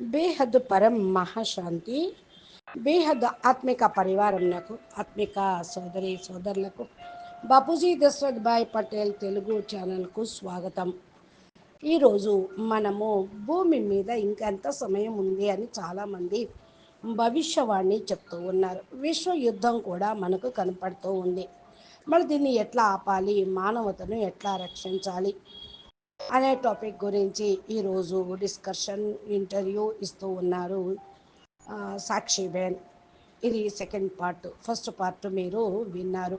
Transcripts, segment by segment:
బేహద్ పరం మహాశాంతి బేహద్ ఆత్మిక పరివారంలకు ఆత్మిక సోదరి సోదరులకు బాపూజీ దశరథ్ భాయ్ పటేల్ తెలుగు ఛానల్కు స్వాగతం. ఈరోజు మనము భూమి మీద ఇంకెంత సమయం ఉంది అని చాలామంది భవిష్యవాణి చెప్తూ ఉన్నారు. విశ్వ యుద్ధం కూడా మనకు కనపడుతూ ఉంది. మరి దీన్ని ఎట్లా ఆపాలి? మానవతను ఎట్లా రక్షించాలి? అనే టాపిక్ గురించి ఈరోజు డిస్కషన్ ఇంటర్వ్యూ ఇస్తూ ఉన్నారు సాక్షి బేన్. ఇది సెకండ్ పార్ట్ ఫస్ట్ పార్ట్ మీరు విన్నారు.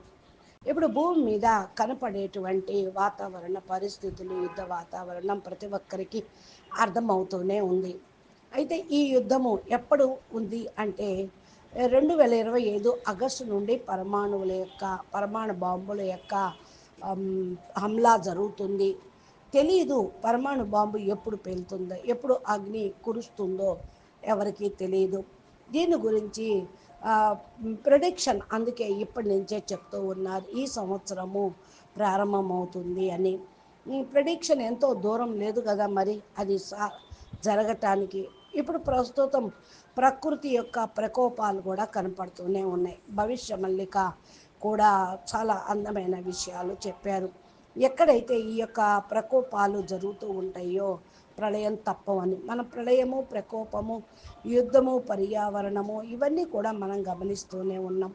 ఇప్పుడు భూమి మీద కనపడేటువంటి వాతావరణ పరిస్థితులు యుద్ధ వాతావరణం ప్రతి ఒక్కరికి అర్థమవుతూనే ఉంది. అయితే ఈ యుద్ధము ఎప్పుడు ఉంది అంటే రెండు వేల ఇరవై ఐదు ఆగస్టు నుండి పరమాణువుల యొక్క పరమాణు బాంబుల యొక్క హమ్లా జరుగుతుంది. తెలియదు పరమాణు బాంబు ఎప్పుడు పేలుతుందో ఎప్పుడు అగ్ని కురుస్తుందో ఎవరికి తెలియదు దీని గురించి ప్రొడిక్షన్ అందుకే ఇప్పటి నుంచే చెప్తూ ఉన్నారు. ఈ సంవత్సరము ప్రారంభమవుతుంది అని. ఈ ప్రొడిక్షన్ ఎంతో దూరం లేదు కదా మరి? అది సా జరగటానికి. ఇప్పుడు ప్రస్తుతం ప్రకృతి యొక్క ప్రకోపాలు కూడా కనపడుతూనే ఉన్నాయి. భవిష్య మల్లిక కూడా చాలా అందమైన విషయాలు చెప్పారు. ఎక్కడైతే ఈ యొక్క ప్రకోపాలు జరుగుతూ ఉంటాయో ప్రళయం తప్పవని మన ప్రళయము ప్రకోపము యుద్ధము పర్యావరణము ఇవన్నీ కూడా మనం గమనిస్తూనే ఉన్నాం.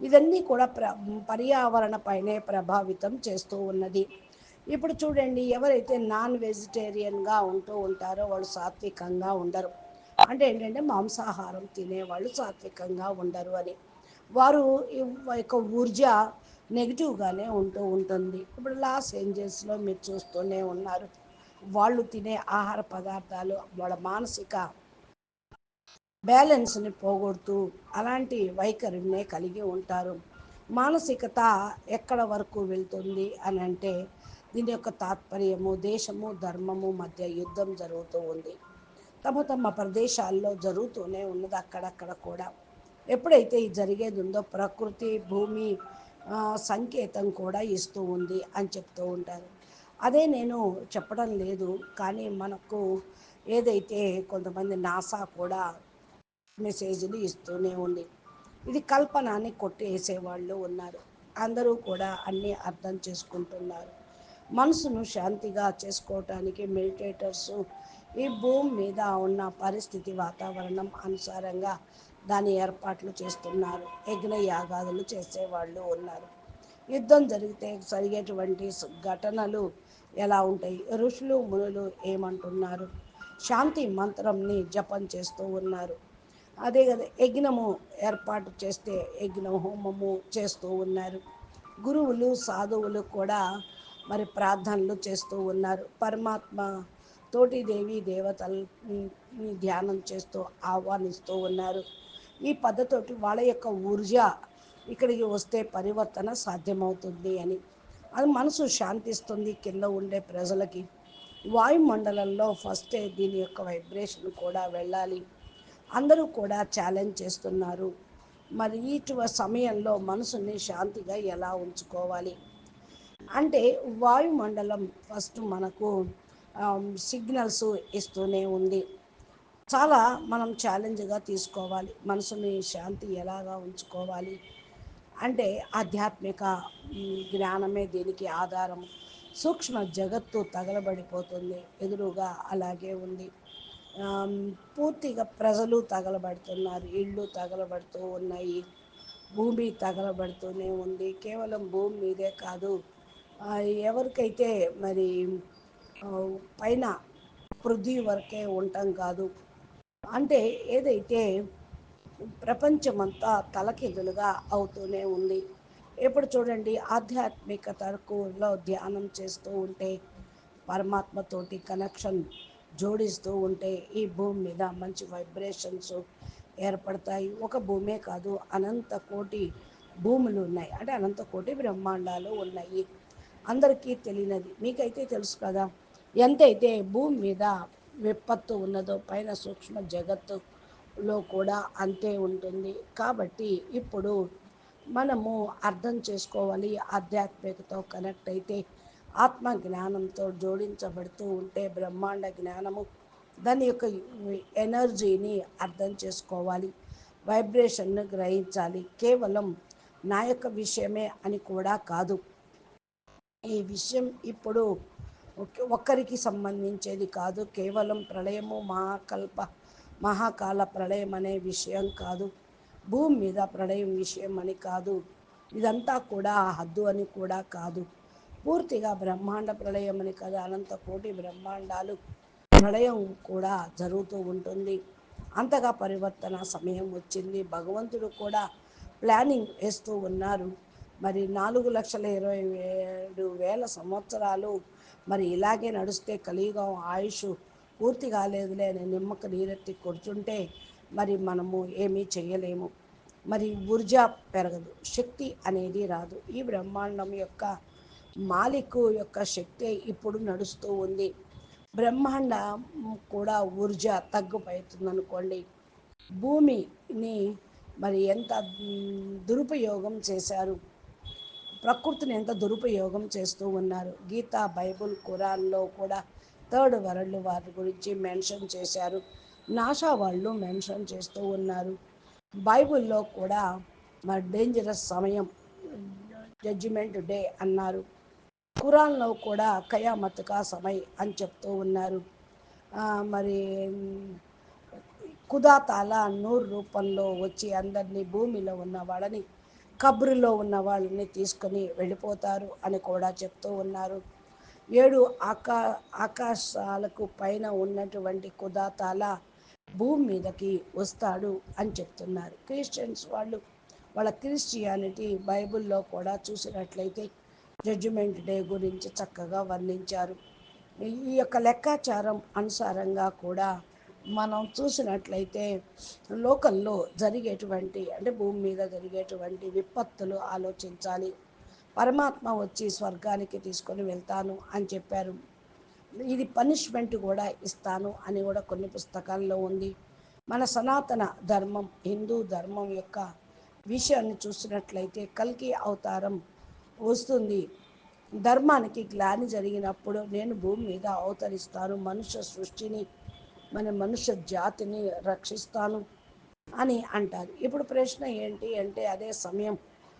ఇవన్నీ కూడా ప్ర పర్యావరణ పైనే ప్రభావితం చేస్తూ ఉన్నది. ఇప్పుడు చూడండి ఎవరైతే నాన్ వెజిటేరియన్గా ఉంటూ ఉంటారో వాళ్ళు సాత్వికంగా ఉండరు. అంటే ఏంటంటే మాంసాహారం తినేవాళ్ళు సాత్వికంగా ఉండరు అని. వారు యొక్క ఊర్జ నెగిటివ్గానే ఉంటూ ఉంటుంది. ఇప్పుడు లాస్ ఏంజల్స్లో మీరు చూస్తూనే ఉన్నారు. వాళ్ళు తినే ఆహార పదార్థాలు వాళ్ళ మానసిక బ్యాలెన్స్ని పోగొడుతూ అలాంటి వైఖరినే కలిగి ఉంటారు. మానసికత ఎక్కడ వరకు వెళ్తుంది అని అంటే దీని యొక్క తాత్పర్యము దేశము ధర్మము మధ్య యుద్ధం జరుగుతూ ఉంది. తమ తమ ప్రదేశాల్లో జరుగుతూనే ఉన్నది అక్కడక్కడ కూడా. ఎప్పుడైతే ఇది జరిగేది ఉందో ప్రకృతి భూమి సంకేతం కూడా ఇస్తూ ఉంది అని చెప్తూ ఉంటారు. అదే నేను చెప్పడం లేదు కానీ మనకు ఏదైతే కొంతమంది నాసా కూడా మెసేజ్లు ఇస్తూనే ఉంది. ఇది కల్పన అని కొట్టేసేవాళ్ళు ఉన్నారు. అందరూ కూడా అన్నీ అర్థం చేసుకుంటున్నారు. మనసును శాంతిగా చేసుకోవటానికి మెడిటేటర్స్ ఈ భూమి మీద ఉన్న పరిస్థితి వాతావరణం అనుసారంగా దాని ఏర్పాట్లు చేస్తున్నారు. యజ్ఞ యాగాదులు చేసేవాళ్ళు ఉన్నారు. యుద్ధం జరిగితే జరిగేటువంటి ఘటనలు ఎలా ఉంటాయి? ఋషులు మునులు ఏమంటున్నారు? శాంతి మంత్రంని జపం చేస్తూ ఉన్నారు. అదే కదా యజ్ఞము ఏర్పాటు చేస్తే యజ్ఞ హోమము చేస్తూ ఉన్నారు. గురువులు సాధువులు కూడా మరి ప్రార్థనలు చేస్తూ ఉన్నారు. పరమాత్మ తోటి దేవి దేవతల్ని ధ్యానం చేస్తూ ఆహ్వానిస్తూ ఉన్నారు. ఈ పద్ధతి వాళ్ళ యొక్క ఊర్జ ఇక్కడికి వస్తే పరివర్తన సాధ్యమవుతుంది అని. అది మనసు శాంతిస్తుంది కింద ఉండే ప్రజలకి. వాయుమండలంలో ఫస్టే దీని యొక్క వైబ్రేషన్ కూడా వెళ్ళాలి. అందరూ కూడా ఛాలెంజ్ చేస్తున్నారు. మరి ఇటు సమయంలో మనసుని శాంతిగా ఎలా ఉంచుకోవాలి? అంటే వాయుమండలం ఫస్ట్ మనకు um, సిగ్నల్స్ ఇస్తూనే ఉంది. చాలా మనం ఛాలెంజ్గా తీసుకోవాలి. మనసుని శాంతి ఎలాగా ఉంచుకోవాలి అంటే ఆధ్యాత్మిక జ్ఞానమే దీనికి ఆధారం. సూక్ష్మ జగత్తు తగలబడిపోతుంది ఎదురుగా అలాగే ఉంది. పూర్తిగా ప్రజలు తగలబడుతున్నారు ఇళ్ళు తగలబడుతూ ఉన్నాయి భూమి తగలబడుతూనే ఉంది. కేవలం భూమి మీదే కాదు ఎవరికైతే మరి పైన పృథ్వీ వరకే ఉండటం కాదు అంటే ఏదైతే ప్రపంచమంతా తలకిందులుగా అవుతూనే ఉంది ఎప్పుడు చూడండి ఆధ్యాత్మికతలో ధ్యానం చేస్తూ ఉంటే పరమాత్మతోటి కనెక్షన్ జోడిస్తూ ఉంటే ఈ భూమి మీద మంచి వైబ్రేషన్స్ ఏర్పడతాయి. ఒక భూమే కాదు అనంత కోటి భూములు ఉన్నాయి. అంటే అనంత కోటి బ్రహ్మాండాలు ఉన్నాయి. అందరికీ తెలియనిది. మీకైతే తెలుసు కదా ఎంతైతే భూమి మీద విపత్తు ఉన్నదో పైన సూక్ష్మ జగత్తులో కూడా అంతే ఉంటుంది. కాబట్టి ఇప్పుడు మనము అర్థం చేసుకోవాలి ఆధ్యాత్మికతో కనెక్ట్ అయితే ఆత్మ జ్ఞానంతో జోడించబడుతూ ఉంటే బ్రహ్మాండ జ్ఞానము దాని యొక్క ఎనర్జీని అర్థం చేసుకోవాలి వైబ్రేషన్ను గ్రహించాలి. కేవలం నా యొక్క విషయమే అని కూడా కాదు. ఈ విషయం ఇప్పుడు ఒక్కరికి సంబంధించేది కాదు. కేవలం ప్రళయము మహాకల్ప మహాకాల ప్రళయం అనే విషయం కాదు. భూమి మీద ప్రళయం విషయం అని కాదు. ఇదంతా కూడా ఆ హద్దు అని కూడా కాదు. పూర్తిగా బ్రహ్మాండ ప్రళయం అని కదా. అనంత కోటి బ్రహ్మాండాలు ప్రళయం కూడా జరుగుతూ ఉంటుంది. అంతగా పరివర్తన సమయం వచ్చింది. భగవంతుడు కూడా ప్లానింగ్ వేస్తూ ఉన్నారు. మరి నాలుగు లక్షల ఇరవై ఏడు వేల సంవత్సరాలు మరి ఇలాగే నడిస్తే కలియుగం ఆయుష్ పూర్తి కాలేదులే అని నిమ్మక నీరెత్తి కొడుతుంటే మరి మనము ఏమీ చేయలేము. మరి ఊర్జా పెరగదు శక్తి అనేది రాదు. ఈ బ్రహ్మాండం యొక్క మాలికు యొక్క శక్తి ఇప్పుడు నడుస్తూ ఉంది. బ్రహ్మాండ కూడా ఊర్జ తగ్గిపోతుంది అనుకోండి భూమిని మరి ఎంత దురుపయోగం చేశారు? ప్రకృతిని ఎంత దురుపయోగం చేస్తూ ఉన్నారు. గీత బైబుల్ ఖురాన్లో కూడా థర్డ్ వరల్డ్ వారి గురించి మెన్షన్ చేశారు. నాసా వాళ్ళు మెన్షన్ చేస్తూ ఉన్నారు. బైబిల్లో కూడా మరి డేంజరస్ సమయం జడ్జిమెంట్ డే అన్నారు. ఖురాన్లో కూడా కయామత్కా సమయ్ అని చెప్తూ ఉన్నారు. మరి కుదాతాల నూరు రూపంలో వచ్చి అందరినీ భూమిలో ఉన్న వాళ్ళని కబ్రులో ఉన్న వాళ్ళని తీసుకొని వెళ్ళిపోతారు అని కూడా చెప్తూ ఉన్నారు. ఏడు ఆకా ఆకాశాలకు పైన ఉన్నటువంటి కుదాతాల భూమి మీదకి వస్తాడు అని చెప్తున్నారు. క్రిస్టియన్స్ వాళ్ళు వాళ్ళ క్రిస్టియానిటీ బైబిల్లో కూడా చూసినట్లయితే జడ్జిమెంట్ డే గురించి చక్కగా వర్ణించారు. ఈ యొక్క లెక్కాచారం అనుసారంగా కూడా మనం చూసినట్లయితే లోకల్లో జరిగేటువంటి అంటే భూమి మీద జరిగేటువంటి విపత్తులు ఆలోచించాలి. పరమాత్మ వచ్చి స్వర్గానికి తీసుకొని వెళ్తాను అని చెప్పారు. ఇది పనిష్మెంట్ కూడా ఇస్తాను అని కూడా కొన్ని పుస్తకాల్లో ఉంది. మన సనాతన ధర్మం హిందూ ధర్మం యొక్క విషయాన్ని చూసినట్లయితే కల్కి అవతారం వస్తుంది. ధర్మానికి గ్లాని జరిగినప్పుడు నేను భూమి మీద అవతరిస్తాను మనుష్య సృష్టిని మన మనుష్య జాతిని రక్షిస్తాను అని అంటారు. ఇప్పుడు ప్రశ్న ఏంటి అంటే అదే సమయం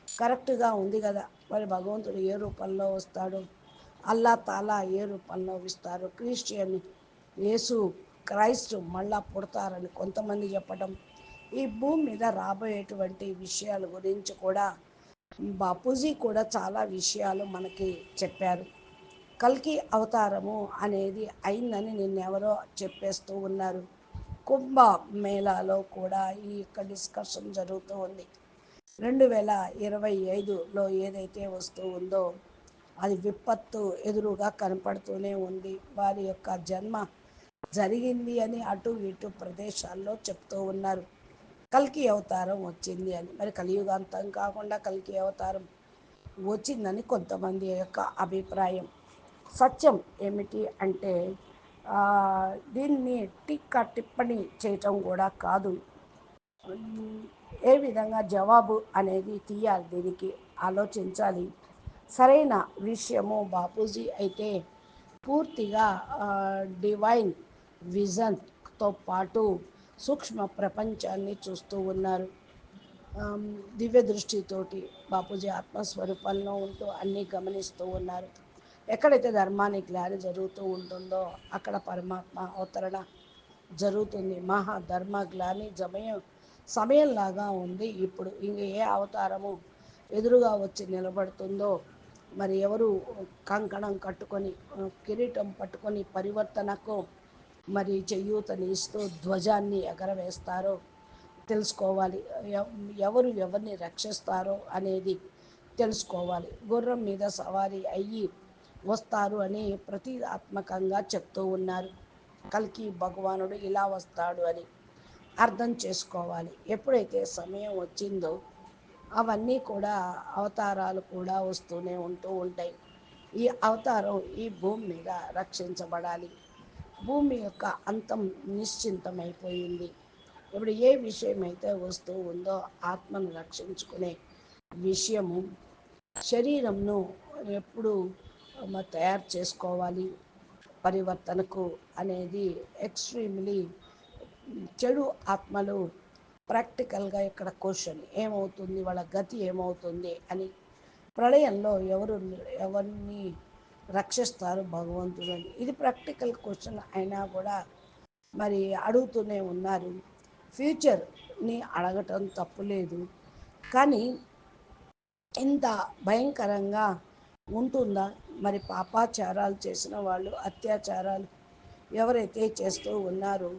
కరెక్ట్గా ఉంది కదా. మరి భగవంతుడు ఏ రూపంలో వస్తాడు? అల్లా తాలా ఏ రూపంలో ఇస్తారు? క్రిస్టియన్ యేసు క్రైస్ట్ మళ్ళా పుడతారని కొంతమంది చెప్పడం. ఈ భూమి మీద రాబోయేటువంటి విషయాల గురించి కూడా బాపూజీ కూడా చాలా విషయాలు మనకి చెప్పారు. కల్కి అవతారము అనేది అయిందని నిన్నెవరో చెప్పేస్తూ ఉన్నారు. కుంభ మేళాలో కూడా ఈ యొక్క డిస్కషన్ జరుగుతూ ఉంది. రెండు వేల ఇరవై ఐదులో ఏదైతే వస్తూ ఉందో అది విపత్తు ఎదురుగా కనపడుతూనే ఉంది. వారి యొక్క జన్మ జరిగింది అని అటు ఇటు ప్రదేశాల్లో చెప్తూ ఉన్నారు. కల్కి అవతారం వచ్చింది అని. మరి కలియుగాంతం కాకుండా కల్కి అవతారం వచ్చిందని కొంతమంది యొక్క అభిప్రాయం. సత్యం ఏమిటి అంటే దీన్ని టిక్క టిప్పణి చేయటం కూడా కాదు. ఏ విధంగా జవాబు అనేది తీయాలి దీనికి ఆలోచించాలి. సరైన విషయము బాపూజీ అయితే పూర్తిగా డివైన్ విజన్తో పాటు సూక్ష్మ ప్రపంచాన్ని చూస్తూ ఉన్నారు. దివ్య దృష్టితోటి బాపూజీ ఆత్మస్వరూపంలో ఉంటూ అన్నీ గమనిస్తూ ఉన్నారు. ఎక్కడైతే ధర్మానికి గ్లాని జరుగుతూ ఉంటుందో అక్కడ పరమాత్మ అవతరణ జరుగుతుంది. మహా ధర్మ గ్లాని సమయం సమయంలాగా ఉంది. ఇప్పుడు ఇంక ఏ అవతారము ఎదురుగా వచ్చి నిలబడుతుందో మరి ఎవరు కంకణం కట్టుకొని కిరీటం పట్టుకొని పరివర్తనకు మరి చెయ్యూతని ఇస్తూ ధ్వజాన్ని ఎగరవేస్తారో తెలుసుకోవాలి. ఎవరు ఎవరిని రక్షిస్తారో అనేది తెలుసుకోవాలి. గుర్రం మీద సవారీ అయ్యి వస్తారు అని ప్రతీకాత్మకంగా చెప్తూ ఉన్నారు. కలికి భగవానుడు ఇలా వస్తాడు అని అర్థం చేసుకోవాలి. ఎప్పుడైతే సమయం వచ్చిందో అవన్నీ కూడా అవతారాలు కూడా వస్తూనే ఉంటూ ఉంటాయి. ఈ అవతారం ఈ భూమి మీద రక్షించబడాలి. భూమి యొక్క అంతం నిశ్చింతమైపోయింది. ఇప్పుడు ఏ విషయం అయితే వస్తూ ఉందో ఆత్మను రక్షించుకునే విషయము శరీరంను ఎప్పుడు తయారు చేసుకోవాలి. పరివర్తనకు అనేది ఎక్స్ట్రీమ్లీ చెడు ఆత్మలు ప్రాక్టికల్గా ఇక్కడ క్వశ్చన్ ఏమవుతుంది వాళ్ళ గతి ఏమవుతుంది అని ప్రళయంలో ఎవరు ఎవరిని రక్షిస్తారు భగవంతుడు అని. ఇది ప్రాక్టికల్ క్వశ్చన్ అయినా కూడా మరి అడుగుతూనే ఉన్నారు. ఫ్యూచర్ని అడగటం తప్పులేదు కానీ ఇంత భయంకరంగా ఉంటుందా? మరి పాపాచారాలు చేసిన వాళ్ళు అత్యాచారాలు ఎవరైతే చేస్తూ ఉన్నారో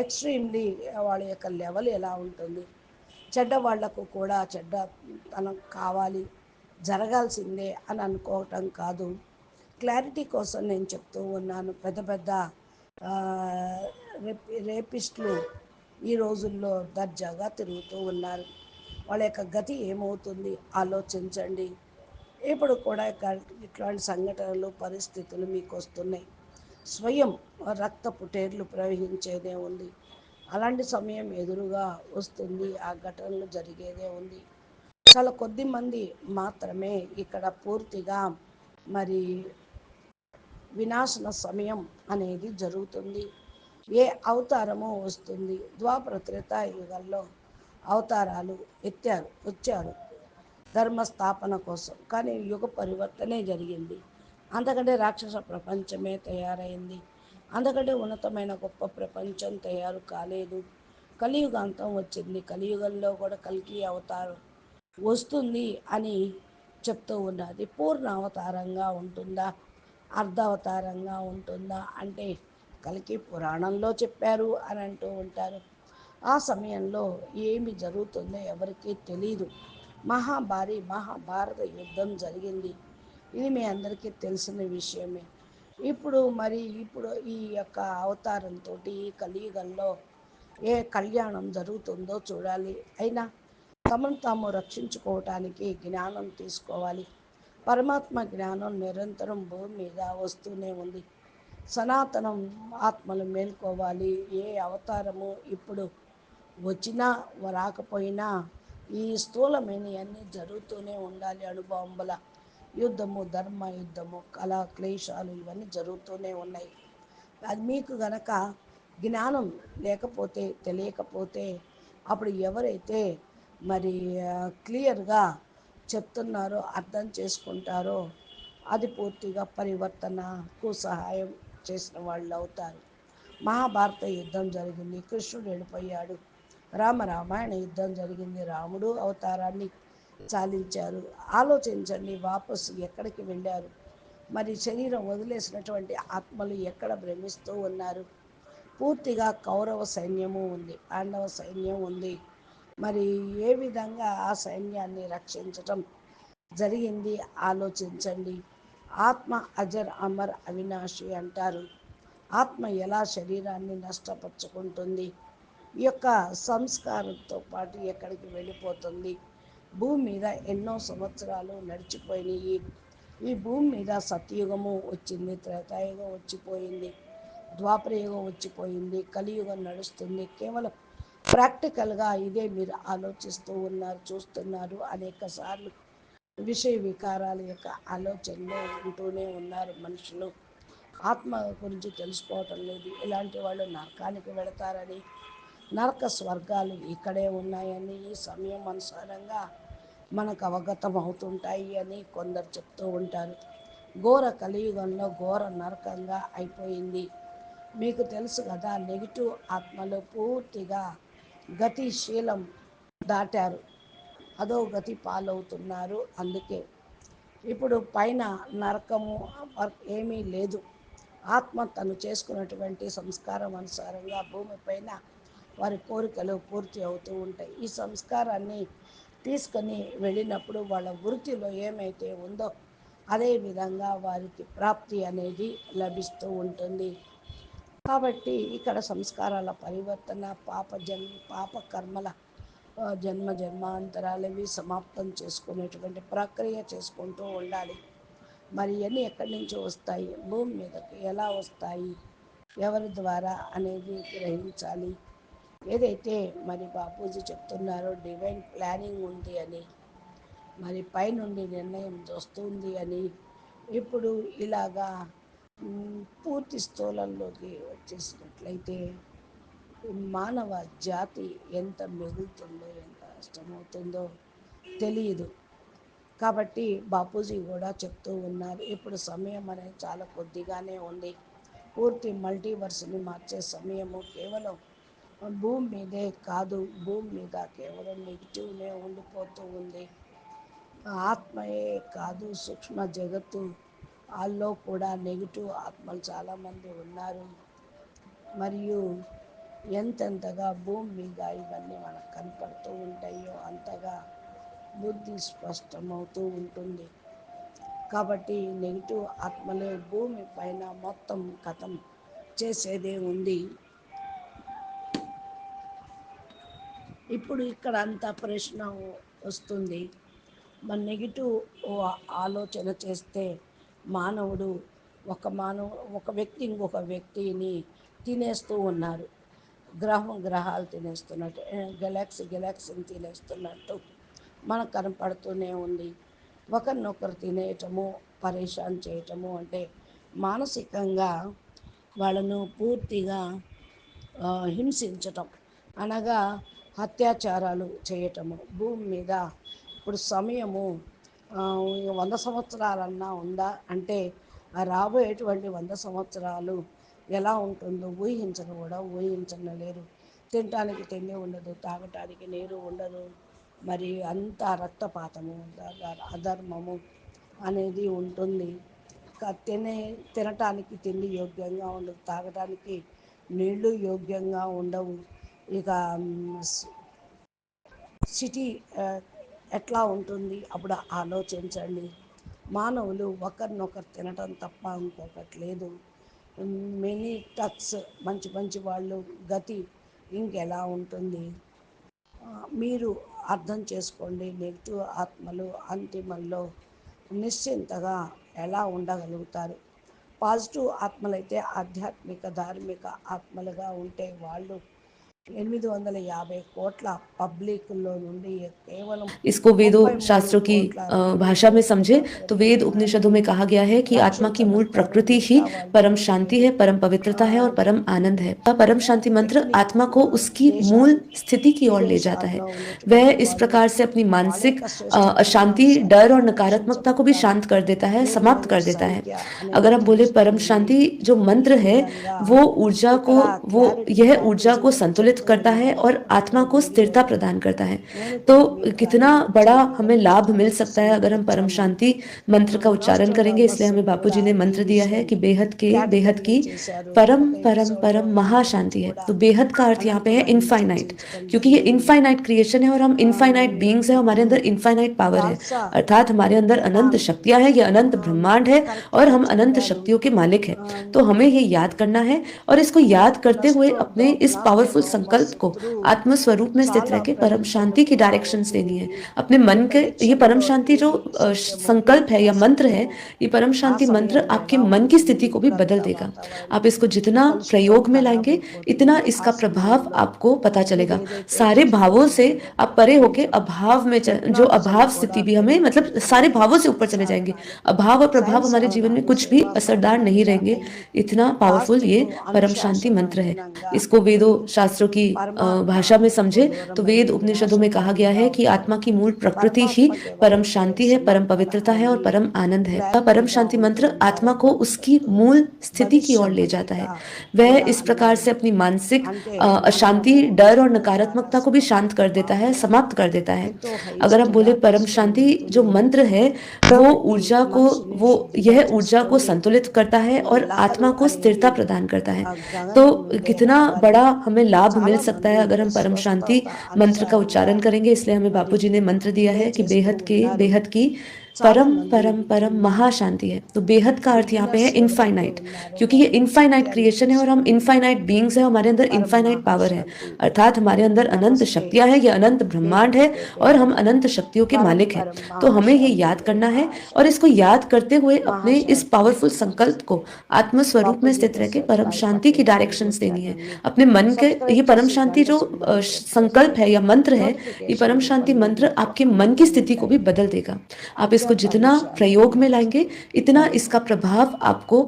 ఎక్స్ట్రీమ్లీ వాళ్ళ యొక్క లెవెల్ ఎలా ఉంటుంది? చెడ్డ వాళ్ళకు కూడా చెడ్డ తనం కావాలి జరగాల్సిందే అని అనుకోవటం కాదు. క్లారిటీ కోసం నేను చెప్తూ ఉన్నాను. పెద్ద పెద్ద రేపి రేపిస్టులు ఈ రోజుల్లో దర్జాగా తిరుగుతూ ఉన్నారు. వాళ్ళ యొక్క గతి ఏమవుతుంది? ఆలోచించండి. ఇప్పుడు కూడా ఇట్లాంటి సంఘటనలు పరిస్థితులు మీకు వస్తున్నాయి. స్వయం రక్త పుటేర్లు ప్రవహించేదే ఉంది. అలాంటి సమయం ఎదురుగా వస్తుంది. ఆ ఘటనలు జరిగేదే ఉంది. చాలా కొద్ది మంది మాత్రమే ఇక్కడ పూర్తిగా మరి వినాశన సమయం అనేది జరుగుతుంది. ఏ అవతారమో వస్తుంది. ద్వాపర త్రేతాయుగంలో అవతారాలు ఎత్తారు వచ్చారు. ధర్మస్థాపన కోసం. కానీ యుగ పరివర్తనే జరిగింది. అందుకంటే రాక్షస ప్రపంచమే తయారైంది. అందుకంటే ఉన్నతమైన గొప్ప ప్రపంచం తయారు కాలేదు. కలియుగాంతం వచ్చింది. కలియుగంలో కూడా కలికి అవతారం వస్తుంది అని చెప్తూ ఉన్నది. పూర్ణ అవతారంగా ఉంటుందా? అర్ధావతారంగా ఉంటుందా? అంటే కలికి పురాణంలో చెప్పారు అని అంటూ ఉంటారు. ఆ సమయంలో ఏమి జరుగుతుందో ఎవరికీ తెలియదు మహాభారి మహాభారత యుద్ధం జరిగింది. ఇది మీ అందరికీ తెలిసిన విషయమే. ఇప్పుడు మరి ఇప్పుడు ఈ యొక్క అవతారంతో ఈ కలియుగంలో ఏ కళ్యాణం జరుగుతుందో చూడాలి. అయినా తమను తాము రక్షించుకోవటానికి జ్ఞానం తీసుకోవాలి. పరమాత్మ జ్ఞానం నిరంతరం భూమి మీద వస్తూనే ఉంది. సనాతనం ఆత్మలు మేల్కోవాలి. ఏ అవతారము ఇప్పుడు వచ్చినా రాకపోయినా ఈ స్థూలమైన అన్నీ జరుగుతూనే ఉండాలి అనుభవం వల్ల. యుద్ధము ధర్మ యుద్ధము కళా క్లేశాలు ఇవన్నీ జరుగుతూనే ఉన్నాయి. అది మీకు గనక జ్ఞానం లేకపోతే తెలియకపోతే అప్పుడు ఎవరైతే మరి క్లియర్గా చెప్తున్నారో అర్థం చేసుకుంటారో అది పూర్తిగా పరివర్తనకు సహాయం చేసిన వాళ్ళు అవుతారు మహాభారత యుద్ధం జరిగింది. కృష్ణుడు వెళ్ళిపోయాడు. రామ రామాయణ యుద్ధం జరిగింది. రాముడు అవతారాన్ని చాలించారు. ఆలోచించండి వాపసు ఎక్కడికి వెళ్ళారు? మరి శరీరం వదిలేసినటువంటి ఆత్మలు ఎక్కడ భ్రమిస్తూ ఉన్నారు? పూర్తిగా కౌరవ సైన్యము ఉంది పాండవ సైన్యం ఉంది. మరి ఏ విధంగా ఆ సైన్యాన్ని రక్షించటం జరిగింది? ఆలోచించండి. ఆత్మ అజర్ అమర్ అవినాశి అంటారు. ఆత్మ ఎలా శరీరాన్ని నష్టపరుచుకుంటుంది? ఈ యొక్క సంస్కారంతో పాటు ఎక్కడికి వెళ్ళిపోతుంది? భూమి మీద ఎన్నో సంవత్సరాలు నడిచిపోయినాయి. ఈ భూమి మీద సత్యుగము వచ్చింది త్రేతాయుగం వచ్చిపోయింది ద్వాపరయుగం వచ్చిపోయింది కలియుగం నడుస్తుంది. కేవలం ప్రాక్టికల్గా ఇదే మీరు ఆలోచిస్తూ ఉన్నారు చూస్తున్నారు అనేక సార్లు విషయ వికారాల యొక్క ఆలోచనలో ఉంటూనే ఉన్నారు మనుషులు. ఆత్మ గురించి తెలుసుకోవటం లేదు. ఇలాంటి వాళ్ళు నరకానికి వెళతారని నరక స్వర్గాలు ఇక్కడే ఉన్నాయని ఈ సమయం అనుసారంగా మనకు అవగతం అవుతుంటాయి అని కొందరు చెప్తూ ఉంటారు. ఘోర కలియుగంలో ఘోర నరకంగా అయిపోయింది. మీకు తెలుసు కదా నెగిటివ్ ఆత్మలు పూర్తిగా గతిశీలం దాటారు. అదో గతి పాలవుతున్నారు అందుకే. ఇప్పుడు పైన నరకము ఏమీ లేదు. ఆత్మ తను చేసుకున్నటువంటి సంస్కారం అనుసారంగా భూమిపైన వారి కోరికలు పూర్తి అవుతూ ఉంటాయి. ఈ సంస్కారాన్ని తీసుకొని వెళ్ళినప్పుడు వాళ్ళ వృత్తిలో ఏమైతే ఉందో అదే విధంగా వారికి ప్రాప్తి అనేది లభిస్తూ ఉంటుంది. కాబట్టి ఇక్కడ సంస్కారాల పరివర్తన పాప జన్మ పాప కర్మల జన్మ జన్మాంతరాలవి సమాప్తం చేసుకునేటువంటి ప్రక్రియ చేసుకుంటూ ఉండాలి. మరి ఇవన్నీ ఎక్కడి నుంచి వస్తాయి? భూమి మీదకి ఎలా వస్తాయి? ఎవరి ద్వారా అనేది గ్రహించాలి. ఏదైతే మరి బాపూజీ చెప్తున్నారో డివైన్ ప్లానింగ్ ఉంది అని మరి పైనుండి నిర్ణయం వస్తుంది అని ఇప్పుడు ఇలాగా పూర్తి స్థూలంలోకి వచ్చేసినట్లయితే మానవ జాతి ఎంత మెదులుతుందో ఎంత నష్టమవుతుందో తెలియదు. కాబట్టి బాపూజీ కూడా చెప్తూ ఉన్నారు ఇప్పుడు సమయం అనేది చాలా కొద్దిగానే ఉంది. పూర్తి మల్టీవర్స్ని మార్చే సమయము కేవలం భూమి మీదే కాదు భూమి మీద కేవలం నెగిటివ్నే ఉండిపోతూ ఉంది. ఆత్మయే కాదు సూక్ష్మ జగత్తు. వాళ్ళలో కూడా నెగిటివ్ ఆత్మలు చాలామంది ఉన్నారు. మరియు ఎంతెంతగా భూమి మీద ఇవన్నీ మనకు కనపడుతూ ఉంటాయో అంతగా బుద్ధి స్పష్టమవుతూ ఉంటుంది. కాబట్టి నెగిటివ్ ఆత్మలే భూమి పైన మొత్తం కథం చేసేదే ఉంది. ఇప్పుడు ఇక్కడ అంత ప్రశ్న వస్తుంది. మన నెగిటివ్ ఆలోచన చేస్తే మానవుడు ఒక మానవు ఒక వ్యక్తి ఇంకొక వ్యక్తిని తినేస్తూ ఉన్నారు. గ్రహం గ్రహాలు తినేస్తున్నట్టు గెలాక్సీ గెలాక్సీని తినేస్తున్నట్టు మనకు కనపడుతూనే ఉంది. ఒకరినొకరు తినేయటము పరేషాన్ చేయటము అంటే మానసికంగా వాళ్ళను పూర్తిగా హింసించటం అనగా అత్యాచారాలు చేయటము. భూమి మీద ఇప్పుడు సమయము వంద సంవత్సరాలన్నా ఉందా? అంటే రాబోయేటువంటి వంద సంవత్సరాలు ఎలా ఉంటుందో ఊహించను కూడా ఊహించలేరు తినటానికి తిండి ఉండదు తాగటానికి నీరు ఉండదు. మరి అంత రక్తపాతము అధర్మము అనేది ఉంటుంది. తినే తినటానికి తిండి యోగ్యంగా ఉండదు తాగటానికి నీళ్ళు యోగ్యంగా ఉండవు. ఇక సిటీ ఎట్లా ఉంటుంది అప్పుడు ఆలోచించండి. మానవులు ఒకరినొకరు తినటం తప్ప ఇంకొకటి లేదు. మెనీ టక్స్ మంచి మంచి వాళ్ళు గతి ఇంకెలా ఉంటుంది? మీరు అర్థం చేసుకోండి. నెగిటివ్ ఆత్మలు అంతిమంలో నిశ్చింతగా ఎలా ఉండగలుగుతారు? పాజిటివ్ ఆత్మలైతే ఆధ్యాత్మిక ధార్మిక ఆత్మలుగా ఉంటే వాళ్ళు इसको वेदों शास्त्रों की भाषा में समझे तो वेद उपनिषदों में कहा गया है कि आत्मा की मूल प्रकृति ही परम शांति है परम पवित्रता है और परम आनंद है। परम शांति मंत्र आत्मा को उसकी मूल स्थिति की ओर ले जाता है। वह इस प्रकार से अपनी मानसिक अशांति डर और नकारात्मकता को भी शांत कर देता है समाप्त कर देता है। अगर हम बोले परम शांति जो मंत्र है वो ऊर्जा को वो यह ऊर्जा को संतुलित नियंत्रित करता है और आत्मा को स्थिरता प्रदान करता है। तो कितना बड़ा हमें लाभ मिल सकता है अगर हम परम शांति मंत्र का उच्चारण करेंगे। इसलिए हमें बापू जी ने मंत्र दिया है कि बेहद के, बेहद की परम परम परम महाशांति है। तो बेहद का अर्थ यहाँ पे है इनफाइनाइट क्योंकि ये इनफाइनाइट क्रिएशन है और हम इनफाइनाइट बींग्स है, हमारे अंदर इनफाइनाइट पावर है। अर्थात हमारे अंदर अनंत शक्तियाँ हैं, ये अनंत ब्रह्मांड है और हम अनंत शक्तियों के मालिक है। तो हमें ये याद करना है और इसको याद करते हुए अपने इस पावरफुल संकल्प को आत्म स्वरूप में स्थित रह के परम शांति की डायरेक्शन देनी है। अपने मन के, ये परम शांति जो संकल्प है या मंत्र है, ये परम शांति मंत्र आपके मन की स्थिति को भी बदल देगा। आप इसको जितना प्रयोग में लाएँगे, इतना इसका प्रभाव आपको पता चलेगा। सारे भावों से आप परे होके अभाव में जो अभाव स्थिति भी हमें मतलब सारे भावों से ऊपर चले जाएँगे। अभाव और प्रभाव हमारे जीवन में कुछ भी असरदार नहीं रहेंगे। इतना पावरफुल ये परम शांति मंत्र है। इसको वेदों, शास्त्रों शास्त्रों की भाषा में समझे तो वेद उपनिषदों में कहा गया है कि आत्मा की मूल प्रकृति ही परम शांति है, परम पवित्रता है और परम आनंद है। परम शांति मंत्र आत्मा को उसकी मूल स्थिति की ओर ले जाता है। वह इस प्रकार से अपनी मानसिक अशांति, डर और नकारात्मकता को भी शांत कर देता है, समाप्त कर देता है। अगर हम बोले परम शांति जो मंत्र है तो वो ऊर्जा को, वो, यह ऊर्जा को संतुलित करता है और आत्मा को स्थिरता प्रदान करता है। तो कितना बड़ा हमें लाभ को मिल सकता है अगर हम परम शांति मंत्र का उच्चारण करेंगे। इसलिए हमें बापू जी ने मंत्र दिया है कि बेहद के, बेहद की परम परम परम महाशांति है। तो बेहद का अर्थ यहाँ पे है इनफाइनाइट क्योंकि ये इनफाइनाइट क्रिएशन है और हम इनफाइनाइट बींग्स हैं, हमारे अंदर इनफाइनाइट पावर है। अर्थात हमारे अंदर अनंत शक्तियाँ हैं, ये अनंत ब्रह्मांड है और हम अनंत शक्तियों के मालिक हैं। तो हमें ये याद करना है और इसको याद करते हुए अपने इस पावरफुल संकल्प को आत्मस्वरूप में स्थित रह के परम शांति की डायरेक्शन देनी है। अपने मन के, ये परम शांति जो संकल्प है या मंत्र है, ये परम शांति मंत्र आपके मन की स्थिति को भी बदल देगा। आप इस इसको जितना प्रयोग में लाएँगे इतना इसका प्रभाव आपको